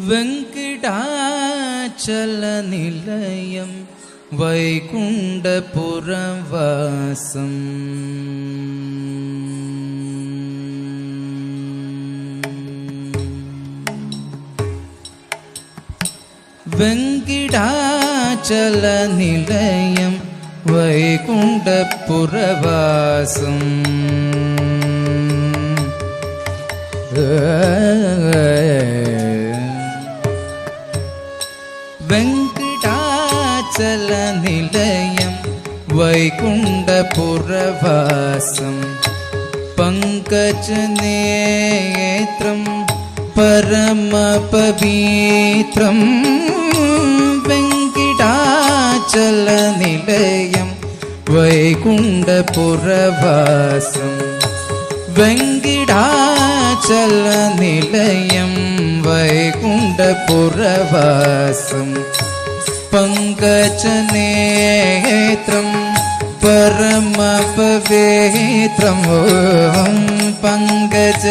വെങ്കിടാചലനിലയം വൈകുണ്ഠപുരവാസം വെങ്കിടാചലനിലയം വൈകുണ്ഠപുരവാസം വെങ്കിടാചലനിലയം वैकुण्ठपुरवासं पङ्कजनेत्रं परमपवित्रं वेङ्कटाचलनिलयं वैकुण्ठपुरवासं वेङ्कटाचलनिलयं वैकुण्ठपुरवासं पङ्कजनेत्रम् പരമപവിത്രം ഓം പങ്കജ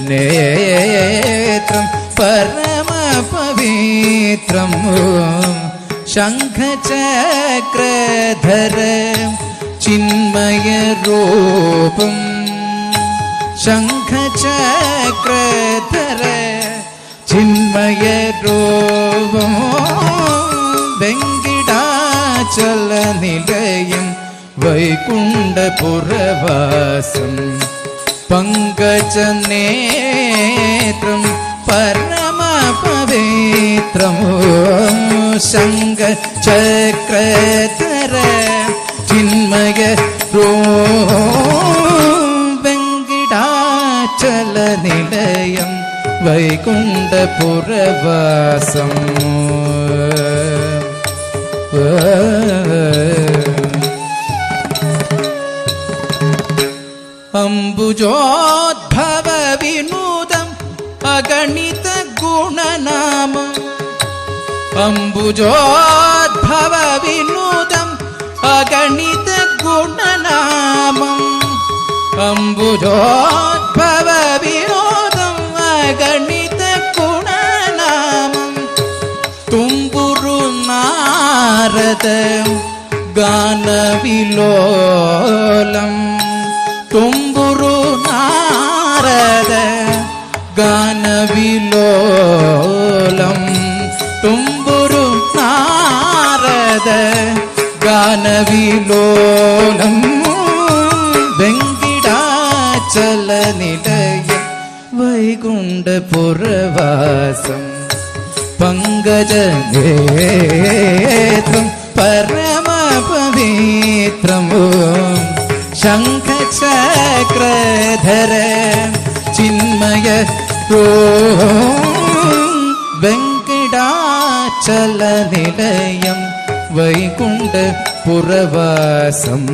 നേത്രം. പരമപവിത്രം ഓം ശംഖചക്രധര ചിന്മയരൂപം. ശംഖചക്രധര ചിന്മയരൂപം. வைகுண்ட புறவாசம் பங்கஜநேத்திரம் பரம பவித்ரம் சங்க சக்கரதர சின்மய வெங்கிடாச்சல நிலையம் வைகுண்ட புறவாசம். குஜோத்பவ வினூதம் அகணித குணநாமம். அம்புஜோத்பவ வினூதம் அகணித குணநாமம். அம்புஜோத்பவ வினோதம் அகணித குணநாமம். தும்புரு நாரதம் गानविलोलं तुम् ഗാനവിലോലം തുമ്പുരു നാരദ ഗാനവിലോലം വെങ്കിടാചലനിലയം വൈകുണ്ഠപുരവാസം പങ്കജനേത്രം പരമപവിത്രമോ ശംഖചക്രധര ചിന്മയ வெங்கடாச்சல நிலையம் வைகுண்ட புறவாசம்.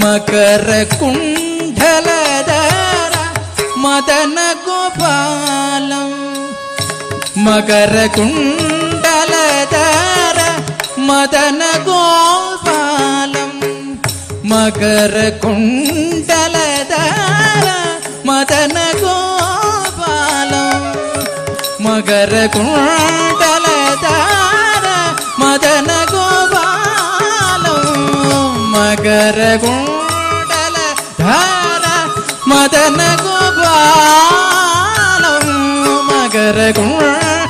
மகர குண்டலதார மதன கோபாலம். மகர குண்டலதார மதன கோ మకర కుండలదార మదన గోపాలం. మకర కుండలదార మదన గోపాలం. మకర కుండలదార మదన గోపాలం. మకర కుండ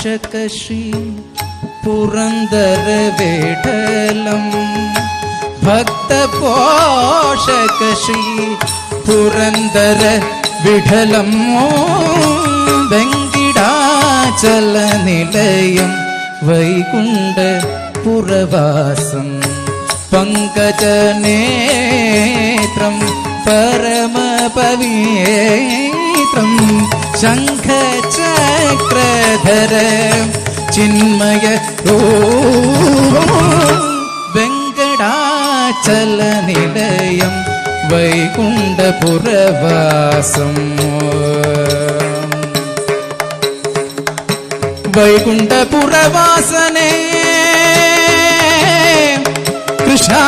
ராட்சகசி புரந்தர வேடலம். பக்த போஷகசி புரந்தர விடலம். வெங்கிடாச்சல நிலையம் வைகுண்ட புறவாசம். பங்கஜ நேத்திரம் பரம பவியேத்திரம் शङ्ख चक्रधर चिन्मय वेङ्कटाचलनिलयं वैकुण्ठपुरवासम् वैकुण्ठपुरवासने कृष्णा